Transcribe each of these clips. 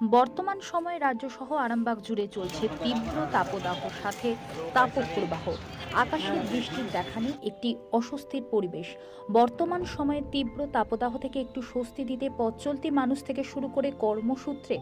বর্তমান সময়ে রাজ্যসহ আরামবাগ জুড়ে চলছে তীব্র তাপদাহ সাথে তাপপ্রবাহ। আকাশে বৃষ্টির দেখা নেই, একটি অস্বস্তির পরিবেশ। বর্তমান সময়ে তীব্র তাপদাহ থেকে একটু স্বস্তি দিতে পথ চলতি মানুষ থেকে শুরু করে কর্মসূত্রে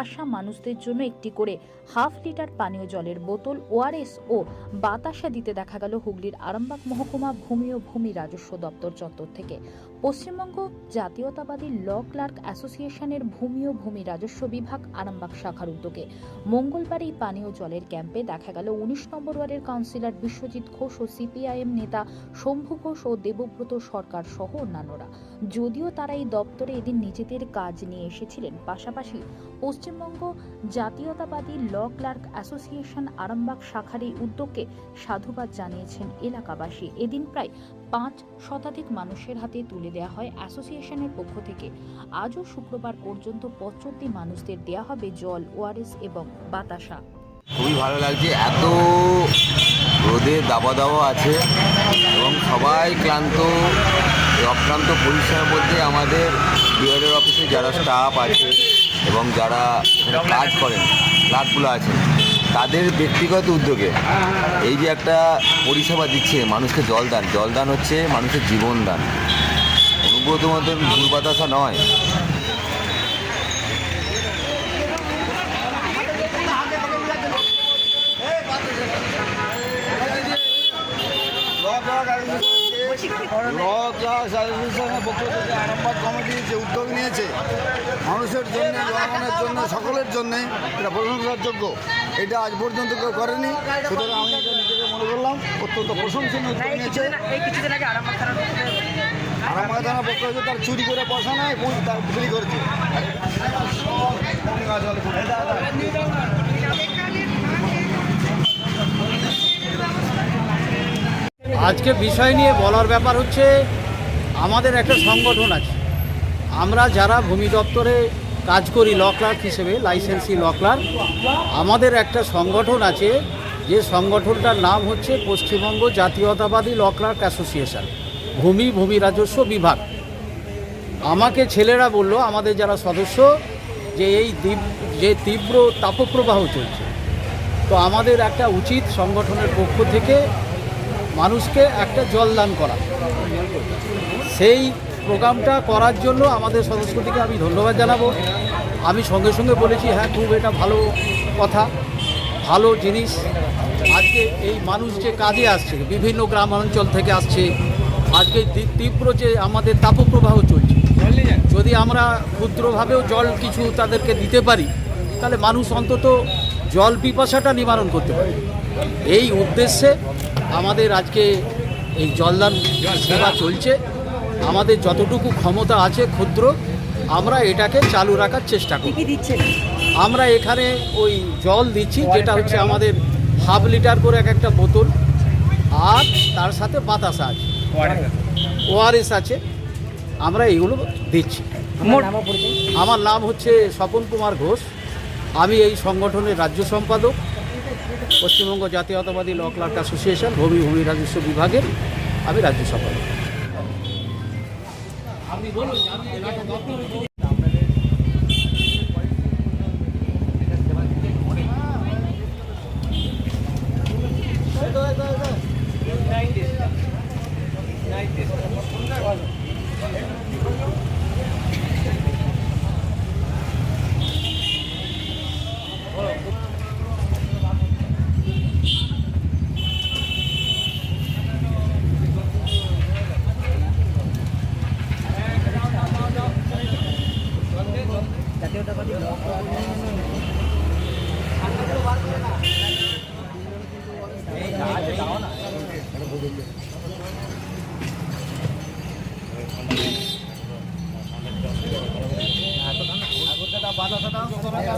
আসা মানুষদের জন্য একটি করে হাফ লিটার পানীয় জলের বোতল, ওআরএস ও বাতাসা দিতে দেখা গেল হুগলির আরামবাগ মহকুমা ভূমি ও ভূমি রাজস্ব দপ্তর চত্বর থেকে। পশ্চিমবঙ্গ জাতীয়তাবাদী ল ক্লার্ক অ্যাসোসিয়েশনের ভূমি ও ভূমি রাজস্ব বিভাগ আরামবাগ শাখার উদ্যোগে মঙ্গলবার এই পানীয় জলের ক্যাম্পে দেখা গেল উনিশ নম্বর ওয়ার্ডের কাউন্সিলর বিশ্বজিৎ ঘোষ ও সিপিআইএম নেতা শম্ভু ঘোষ ও দেবব্রত সরকার সহ অন্যান্যরা। যদিও তারা এই দপ্তরে এদিন নিজেদের কাজ নিয়ে এসেছিলেন, পাশাপাশি পশ্চিমবঙ্গ জাতীয়তাবাদী ল ক্লার্ক অ্যাসোসিয়েশন আরামবাগ শাখার এই উদ্যোগকে সাধুবাদ জানিয়েছেন এলাকাবাসী। এদিন প্রায় পাঁচ শতাধিক মানুষের হাতে তুলে দেওয়া হয় অ্যাসোসিয়েশনের পক্ষ থেকে আজও শুক্রবার পর্যন্ত পঁচল্লিশ মানুষদের দেওয়া হবে জল, ওআরএস এবং বাতাসা। খুবই ভালো লাগছে, এত রোদের দাবা দাওয়া আছে এবং সবাই ক্লান্ত, অক্লান্ত পরিশ্রমের মধ্যে আমাদের বিআরএর অফিসে যারা স্টাফ আছে এবং যারা কাজ করেন ক্লার্কগুলো আছে, তাদের ব্যক্তিগত উদ্যোগে এই যে একটা পরিষেবা দিচ্ছে মানুষকে জলদান জলদান হচ্ছে মানুষের জীবন দান। ভুল বাতাসা নয়। যে উদ্যোগ নিয়েছে মানুষের জন্য জনগণের জন্য সকলের জন্যে এটা প্রশংসার যোগ্য এটা আজ পর্যন্ত কেউ করেনি সুতরাং আমি নিজেকে মনে করলাম অত্যন্ত প্রশংসনীয় উদ্যোগ নিয়েছে তার চুরি করে আজকে বিষয় নিয়ে বলার ব্যাপার হচ্ছে, আমাদের একটা সংগঠন আছে। আমরা যারা ভূমি দপ্তরে কাজ করি, ল ক্লার্ক হিসেবে, লাইসেন্সি ল ক্লার্ক, আমাদের একটা সংগঠন আছে, যে সংগঠনটার নাম হচ্ছে পশ্চিমবঙ্গ জাতীয়তাবাদী ল ক্লার্ক অ্যাসোসিয়েশন। ভূমি ভূমি রাজস্ব, বিভাগ। আমাকে ছেলেরা বলল, আমাদের যারা সদস্য, যে এই যে তীব্র তাপপ্রবাহ চলছে, তো আমাদের একটা উচিত সংগঠনের পক্ষ থেকে মানুষকে একটা জলদান করা। সেই প্রোগ্রামটা করার জন্য আমাদের সদস্যটিকে আমি ধন্যবাদ জানাব। আমি সঙ্গে সঙ্গে বলেছি হ্যাঁ খুব এটা ভালো কথা, ভালো জিনিস। আজকে এই মানুষ যে কাজে আসছে, বিভিন্ন গ্রাম অঞ্চল থেকে আসছে আজকে তীব্র- তীব্র যে আমাদের তাপপ্রবাহ চলছে যদি আমরা ক্ষুদ্রভাবেও জল কিছু তাদেরকে দিতে পারি তাহলে মানুষ অন্তত জল পিপাসাটা নিবারণ করতে পারে। এই উদ্দেশ্যে আমাদের আজকে এই জলদান সেবা চলছে। আমাদের যতটুকু ক্ষমতা আছে ক্ষুদ্র আমরা এটাকে চালু রাখার চেষ্টা করি আমরা এখানে ওই জল দিচ্ছি যেটা হচ্ছে আমাদের হাফ লিটার করে এক একটা বোতল আর তার সাথে বাতাসা আছে। ওআরএস আছে। আমরা এইগুলো দিচ্ছি। আমার আমার নাম হচ্ছে স্বপন কুমার ঘোষ। আমি এই সংগঠনের রাজ্য সম্পাদক। পশ্চিমবঙ্গ জাতীয়তাবাদী ল ক্লার্ক অ্যাসোসিয়েশন ভূমি ভূমি রাজস্ব বিভাগের আমি রাজ্য সম্পাদক।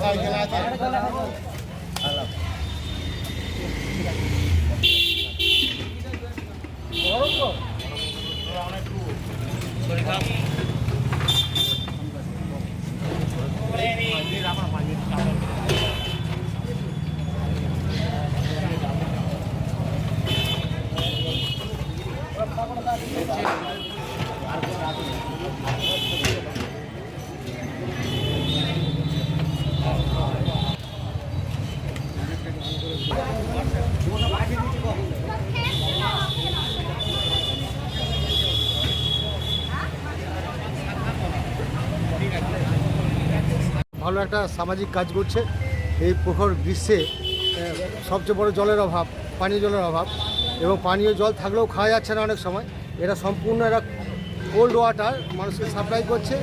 পায়খানা আছে ভালো একটা সামাজিক কাজ করছে, এই প্রখর গ্রীষ্মে সবচেয়ে বড় জলের অভাব, পানীয় জলের অভাব, এবং পানীয় জল থাকলেও খাওয়া যাচ্ছে না অনেক সময়। এটা সম্পূর্ণ একটা কোল্ড ওয়াটার মানুষকে সাপ্লাই করছে,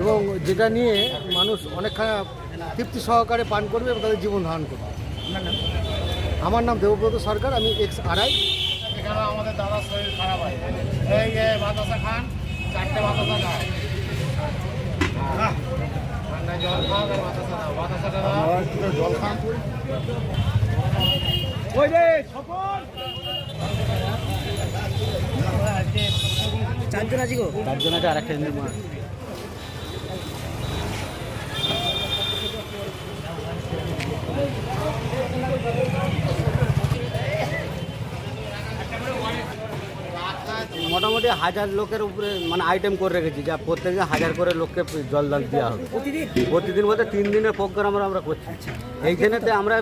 এবং যেটা নিয়ে মানুষ অনেকখানি তৃপ্তি সহকারে পান করবে এবং তাদের জীবন ধারণ করবে। আমার নাম দেবব্রত সরকার, আমি এক্স আরআই এখানে আমাদের দাদার শরীর খারাপ হয় এই বাতাসা খান, চারটে বাতাসা ঠান্ডায় জল খান দাও জল খান চারজন আছি গো। তার জন্য আর একটা নির্মাণ মোটামুটি হাজার লোকের উপরে মানে আইটেম করে রেখেছি যা প্রত্যেকে হাজার করে লোককে জল দান দেওয়া হবে। প্রতিদিন? বলতে তিন দিনের প্রোগ্রাম আমরা করছি। এইখানেতে আমরা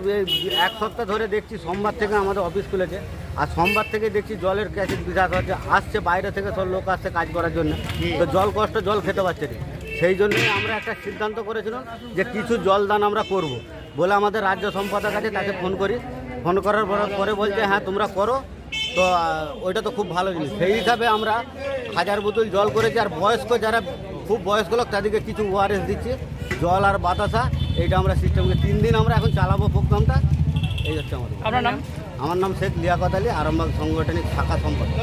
এক সপ্তাহ ধরে দেখছি সোমবার থেকে আমাদের অফিস খুলেছে আর সোমবার থেকে দেখছি জলের ক্যাসেট বিরাট হচ্ছে আসছে বাইরে থেকে সব লোক আসছে কাজ করার জন্য। তো জল কষ্ট জল খেতে পারছে না। সেই জন্যই আমরা একটা সিদ্ধান্ত করেছিলাম যে কিছু জল দান আমরা করব। বলে আমাদের রাজ্য সম্পাদক আছে তাকে ফোন করি। ফোন করার পর- পরে বলছে হ্যাঁ তোমরা করো। তো ওইটা তো খুব ভালো জিনিস। সেই হিসাবে আমরা হাজার বোতল জল করেছি আর বয়স্ক যারা খুব বয়স্ক লোক তাদেরকে কিছু ওআরএস দিচ্ছি জল আর বাতাসা এইটা আমরা সিস্টেমকে তিন দিন আমরা এখন চালাবো প্রোগ্রামটা এই হচ্ছে আমাদের। আপনার নাম? আমার নাম শেখ লিয়াকত আলী আরামবাগ সাংগঠনিক শাখা সম্পাদক।